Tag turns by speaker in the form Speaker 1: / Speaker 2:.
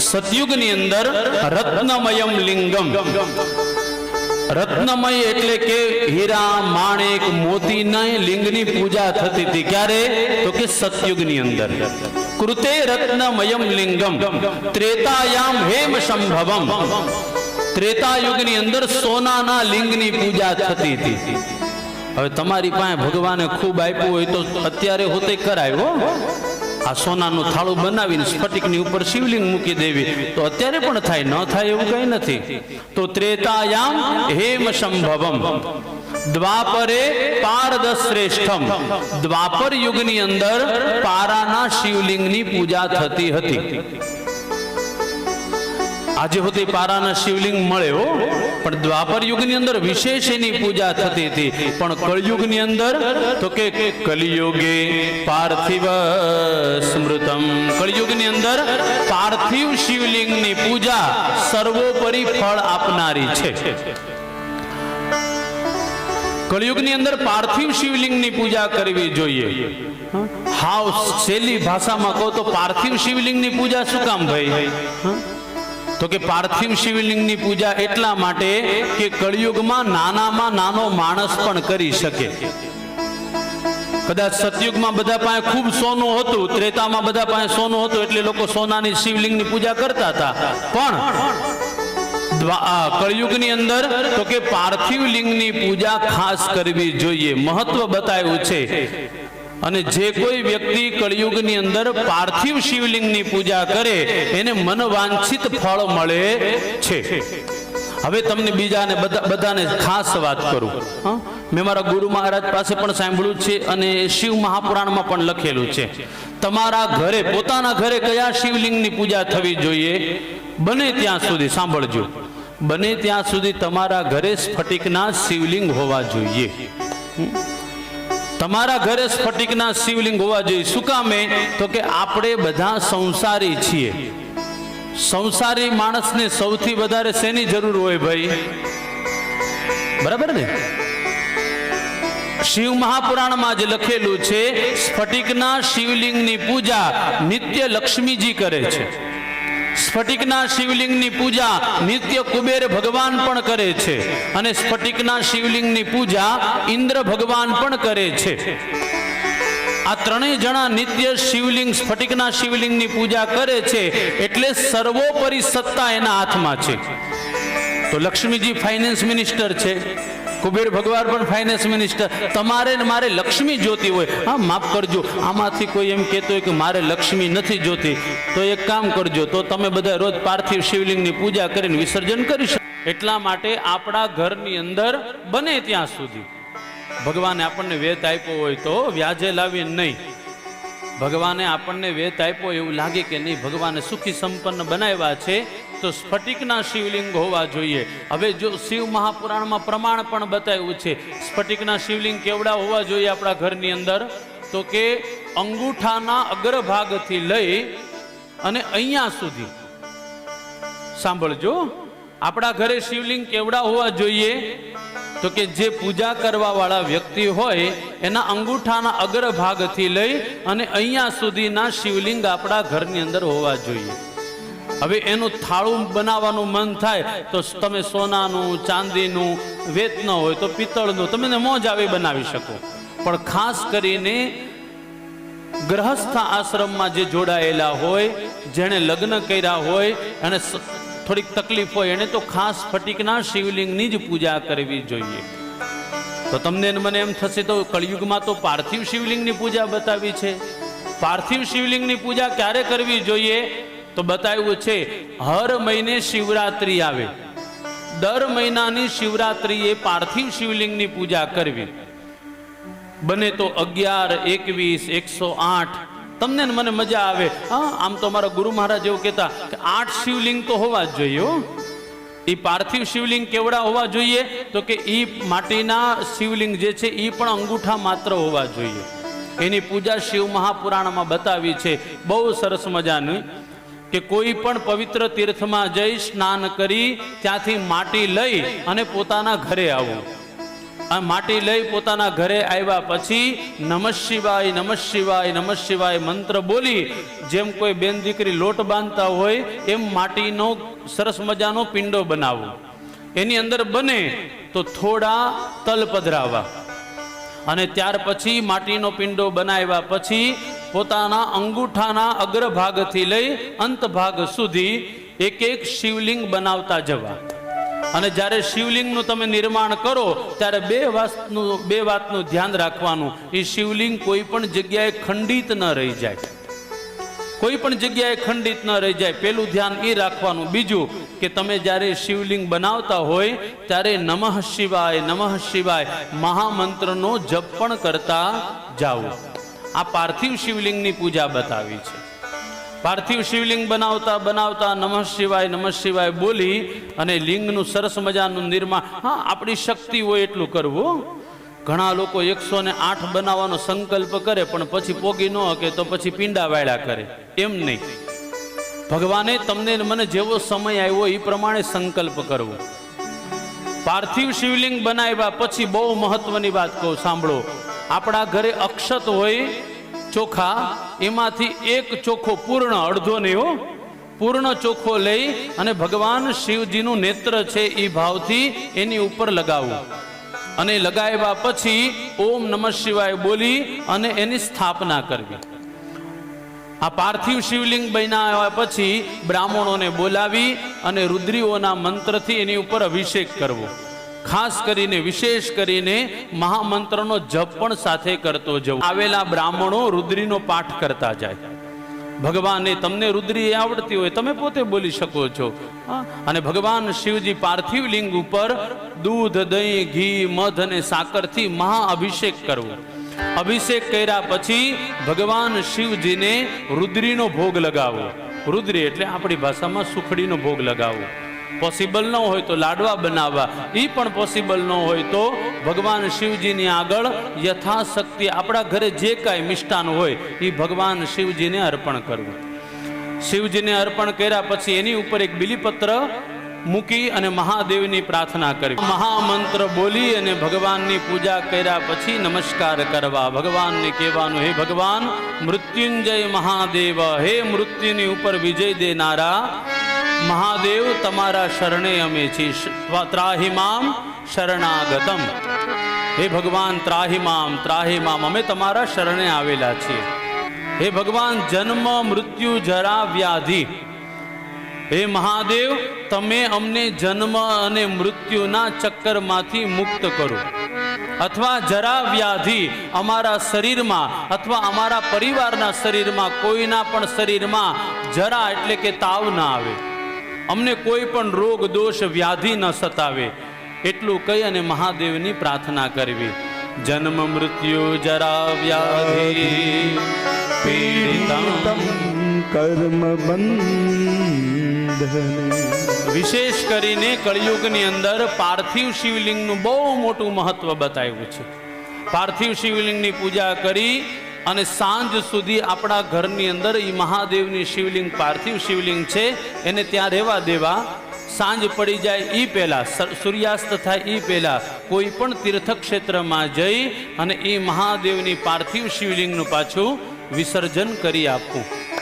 Speaker 1: સતયુગની અંદર રત્નમયમ લિંગમ. રત્નમય એટલે કે હીરા, માણેક મોતીના લિંગની પૂજા થતી હતી. ક્યારે? તો કે સતયુગની અંદર. કૃતે રત્નમયમ લિંગમ. ત્રેતાયામ હેમ સંભવમ. ત્રેતાયુગની અંદર સોનાના લિંગની પૂજા થતી હતી. હવે તમારી પાસે ભગવાને ખૂબ આપ્યું હોય તો અત્યારે હોતે કરાય આ સોનાનું થાળું બનાવીને સ્ફટિકની ઉપર શિવલિંગ મૂકી દેવી. તો અત્યારે પણ થાય, ન થાય એવું કંઈ નથી. તો ત્રેતાયામ હેમ સંભવમ. દ્વાપરે પારદ શ્રેષ્ઠમ દ્વાપર યુગની અંદર પારાના શિવલિંગની પૂજા થતી હતી. આજે સુધી પારાના શિવલિંગ મળે હો. પણ દ્વાપર યુગની અંદર વિશેષ એની પૂજા થતી હતી. પણ કળયુગની અંદર તો કે કલિયુગે પાર્થિવ સ્મૃતમ. કળયુગની અંદર પાર્થિવ શિવલિંગની પૂજા સર્વોપરી ફળ આપનારી છે. કળિયુગની અંદર પાર્થિવ શિવલિંગની પૂજા કરવી જોઈએ. હાવ શૈલી ભાષામાં કહો તો પાર્થિવ શિવલિંગની પૂજા શું કામ ભાઈ? તો કે પાર્થિવ શિવલિંગની પૂજા એટલા માટે કે કળિયુગમાં નાનામાં નાનો માણસ પણ કરી શકે. કદાચ સતયુગમાં બધા પાસે ખૂબ સોનું હતું, ત્રેતામાં બધા પાસે સોનું હતું એટલે લોકો સોનાની શિવલિંગની પૂજા કરતા હતા. પણ કળિયુગની અંદર તો કે પાર્થિવ લિંગની પૂજા ખાસ કરવી જોઈએ. મહત્વ બતાવ્યું છે. અને જે કોઈ વ્યક્તિ કળિયુગની અંદર પાર્થિવ શિવલિંગની પૂજા કરે, એને મનવાંછિત ફળ મળે છે. હવે તમને બીજાને બધા બધાને ખાસ વાત કરું. મેં મારા ગુરુ મહારાજ પાસે પણ સાંભળ્યું છે અને શિવ મહાપુરાણમાં પણ લખેલું છે. તમારા ઘરે, પોતાના ઘરે કયા શિવલિંગની પૂજા થવી જોઈએ? બને ત્યાં સુધી, સાંભળજો. બને ત્યાં સુધી તમારા ઘરે સ્ફટિકના શિવલિંગ હોવા જોઈએ. તમારા ઘરે સ્ફટિકના શિવલિંગ હોવા જોઈએ. શું કામે તો કે આપણે બધા સંસારી છીએ. સંસારી માણસને સૌથી વધારે શેની જરૂર હોય ભાઈ? બરાબર ને? શિવ મહાપુરાણમાં જે લખેલું છે, સ્ફટિકના શિવલિંગની પૂજા નિત્ય લક્ષ્મીજી કરે છે. સ્ફટિકના શિવલિંગની પૂજા નિત્ય કુબેર ભગવાન પણ કરે છે. અને સ્ફટિકના શિવલિંગની પૂજા ઇન્દ્ર ભગવાન પણ કરે છે. આ ત્રણેય જણા નિત્ય શિવલિંગ, સ્ફટિકના શિવલિંગની પૂજા કરે છે એટલે સર્વોપરી સત્તા એના હાથમાં છે. તો લક્ષ્મીજી ફાઇનાન્સ મિનિસ્ટર છે. કુબેર ભગવાન પણ ફાઇનાન્સ મિનિસ્ટર તમારે ને મારે લક્ષ્મી જોતી હોય. હા, માફ કરજો. આમાંથી કોઈ એમ કહેતો હોય કે મારે લક્ષ્મી નથી જોતી. તો એક કામ કરજો. તો તમે બધા રોજ પાર્થિવ શિવલિંગની પૂજા કરીને વિસર્જન કરી શકો. એટલા માટે આપણા ઘરની અંદર બને ત્યાં સુધી. ભગવાને આપણને વેત આપ્યો હોય તો વ્યાજે લાવી નહીં. ભગવાને આપણને વેત આપ્યો એવું લાગે કે નહીં. ભગવાને સુખી સંપન્ન બનાવ્યા છે. તો સ્ફટિકના શિવલિંગ હોવા જોઈએ. હવે જો શિવ મહાપુરાણમાં પ્રમાણ પણ બતાવ્યું છે, સ્ફટિકના શિવલિંગ કેવડા હોવા જોઈએ આપણા ઘરની અંદર? તો કે અંગૂઠાના અગ્રભાગથી લઈ અને અહીંયા સુધી. સાંભળજો, આપણા ઘરે શિવલિંગ કેવડા હોવા જોઈએ? તો કે જે પૂજા કરવા વાળા વ્યક્તિ હોય, એના અંગૂઠાના અગ્રભાગથી લઈ અને અહીંયા સુધીના શિવલિંગ આપણા ઘરની અંદર હોવા જોઈએ. હવે એનું થાળું બનાવવાનું મન થાય તો તમે સોનાનું, ચાંદીનું વેત ન હોય તો પિત્તળનું, તમે મોજ આવી બનાવી શકો. પણ ખાસ કરીને ગ્રહસ્થ આશ્રમમાં જે જોડાયેલા હોય, જેણે લગ્ન કર્યા હોય અને થોડીક તકલીફ હોય, એને તો ખાસ ફટિકના શિવલિંગની જ પૂજા કરવી જોઈએ. તો તમને મને એમ થશે તો કળિયુગમાં તો પાર્થિવ શિવલિંગની પૂજા બતાવી છે. પાર્થિવ શિવલિંગની પૂજા ક્યારે કરવી જોઈએ? તો બતાવ્યું છે, હર મહિને શિવરાત્રિ આવે. દર મહિનાની શિવરાત્રિએ પાર્થિવ શિવલિંગની પૂજા કરવી. બને તો અગિયાર, એકવીસ, એકસો આઠ. તમને મને મજા આવે. હા, આમ તો મારા ગુરુ મહારાજ એવું કહેતા કે આઠ શિવલિંગ તો હોવા જ જોઈએ એ પાર્થિવ શિવલિંગ કેવડા હોવા જોઈએ? તો કે એ માટીના શિવલિંગ જે છે એ પણ અંગૂઠા માત્ર હોવા જોઈએ. એની પૂજા શિવ મહાપુરાણમાં બતાવી છે. બહુ સરસ મજાની. કે કોઈ પણ પવિત્ર તીર્થમાં જઈ સ્નાન કરી ત્યાંથી માટી લઈ અને પોતાના ઘરે આવવું આ માટી લઈ પોતાના ઘરે આવ્યા પછી નમઃ શિવાય નમઃ શિવાય નમઃ શિવાય મંત્ર બોલી જેમ કોઈ બેન દીકરી લોટ બાંધતા હોય એમ માટીનો સરસ મજાનો પિંડો બનાવવો એની અંદર બને તો થોડા તલ પધરાવા. અને ત્યાર પછી માટીનો પિંડો બનાવ્યા પછી પોતાના અંગૂઠાના અગ્રભાગથી લઈ અંતભાગ સુધી એક એક શિવલિંગ બનાવતા જવા. અને જ્યારે શિવલિંગનું તમે નિર્માણ કરો, ત્યારે બે વાતનું બે વાતનું ધ્યાન રાખવાનું. એ શિવલિંગ કોઈ પણ જગ્યાએ ખંડિત ન રહી જાય. કોઈ પણ જગ્યાએ ખંડિત ન રહી જાય. પેલું ધ્યાન એ રાખવાનું. બીજું કે તમે જ્યારે શિવલિંગ બનાવતા હોય, ત્યારે નમઃ શિવાય નમઃ શિવાય મહામંત્રનો જપ પણ કરતા જાઓ. આ પાર્થિવ શિવલિંગની પૂજા બતાવી છે. પાર્થિવ શિવલિંગ બનાવતા બનાવતા નમઃ શિવાય નમઃ શિવાય બોલી અને લિંગનું સરસ મજાનું નિર્માણ હા, આપણી શક્તિ હોય એટલું કરવું. ઘણા લોકો એકસો ને આઠ બનાવવાનો સંકલ્પ કરે, પણ પછી પોગી ન હકે તો પછી પીંડા વાળા કરે. એમ નહીં. ભગવાને તમને મને જેવો સમય આવ્યો એ પ્રમાણે સંકલ્પ કરવો. પાર્થિવ શિવલિંગ બનાવ્યા પછી બહુ મહત્વની વાત કહું, સાંભળો. આપણા ઘરે અક્ષત હોય ચોખા, એમાંથી એક ચોખ્ખો પૂર્ણ, અડધો નહીં પૂર્ણ ચોખ્ખો લઈ અને ભગવાન શિવજીનું નેત્ર છે એ ભાવથી એની ઉપર લગાવવું અને લગાવ્યા પછી ઓમ નમઃ શિવાય બોલી અને એની સ્થાપના કરવી. આ પાર્થિવ શિવલિંગ બનાવ્યા પછી બ્રાહ્મણોને બોલાવી અને રુદ્રીઓના મંત્રથી એની ઉપર અભિષેક કરવો. ખાસ કરીને, વિશેષ કરીને મહામંત્રનો જપ પણ સાથે કરતો જવું. આવેલા બ્રાહ્મણો રુદ્રીનો પાઠ કરતા જાય. ભગવાને તમને રુદ્રી આવડતી હોય, તમે પોતે બોલી શકો છો. અને ભગવાન શિવજી પાર્થિવ લિંગ ઉપર દૂધ, દહીં, ઘી, મધ અને સાકરથી મહાઅભિષેક કરવો. અભિષેક કર્યા પછી ભગવાન શિવજીને રુદ્રીનો ભોગ લગાવો. રુદ્રી એટલે આપણી ભાષામાં સુખડીનો ભોગ લગાવો. પોસિબલ ન હોય તો લાડવા બનાવવા. એ પણ પોસિબલ ન હોય તો ભગવાન શિવજીની આગળ યથાશક્તિ આપણા ઘરે જે કાંઈ મિષ્ટાન હોય એ ભગવાન શિવજીને અર્પણ કરવું. શિવજીને અર્પણ કર્યા પછી એની ઉપર એક બિલીપત્ર મૂકી અને મહાદેવની પ્રાર્થના કરવી મહામંત્ર બોલી અને ભગવાનની પૂજા કર્યા પછી નમસ્કાર કરવા. ભગવાનને કહેવાનું, હે ભગવાન, મૃત્યુંજય મહાદેવ, હે મૃત્યુની ઉપર વિજય દેનારા મહાદેવ, તમારા શરણે અમે છીએ. ત્રાહિમામ શરણાગતમ. હે ભગવાન, ત્રાહિમામ ત્રાહિમામ, અમે તમારા શરણે આવેલા છીએ. હે ભગવાન, જન્મ, મૃત્યુ, જરા, વ્યાધિ. હે મહાદેવ, તમે અમને જન્મ અને મૃત્યુના ચક્કરમાંથી મુક્ત કરો. અથવા જરા, વ્યાધિ અમારા શરીરમાં અથવા અમારા પરિવારના શરીરમાં, કોઈના પણ શરીરમાં જરા એટલે કે તાવ ના આવે. અમને કોઈ પણ રોગ દોષ વ્યાધિ ન સતાવે. એટલું કહી અને મહાદેવની પ્રાર્થના કરવી. જન્મ મૃત્યુ જરા વ્યાધિ. પીડિતમ
Speaker 2: કર્મ બંધને.
Speaker 1: વિશેષ કરીને કળિયુગની અંદર પાર્થિવ શિવલિંગનું બહુ મોટું મહત્વ બતાવ્યું છે. પાર્થિવ શિવલિંગની પૂજા કરી અને સાંજ સુધી આપણા ઘરની અંદર એ મહાદેવની શિવલિંગ, પાર્થિવ શિવલિંગ છે, એને ત્યાં રહેવા દેવા. સાંજ પડી જાય એ પહેલાં સૂર્યાસ્ત થાય એ પહેલાં, કોઈ પણ તીર્થક્ષેત્રમાં જઈ અને એ મહાદેવની પાર્થિવ શિવલિંગનું પાછું વિસર્જન કરી આપવું.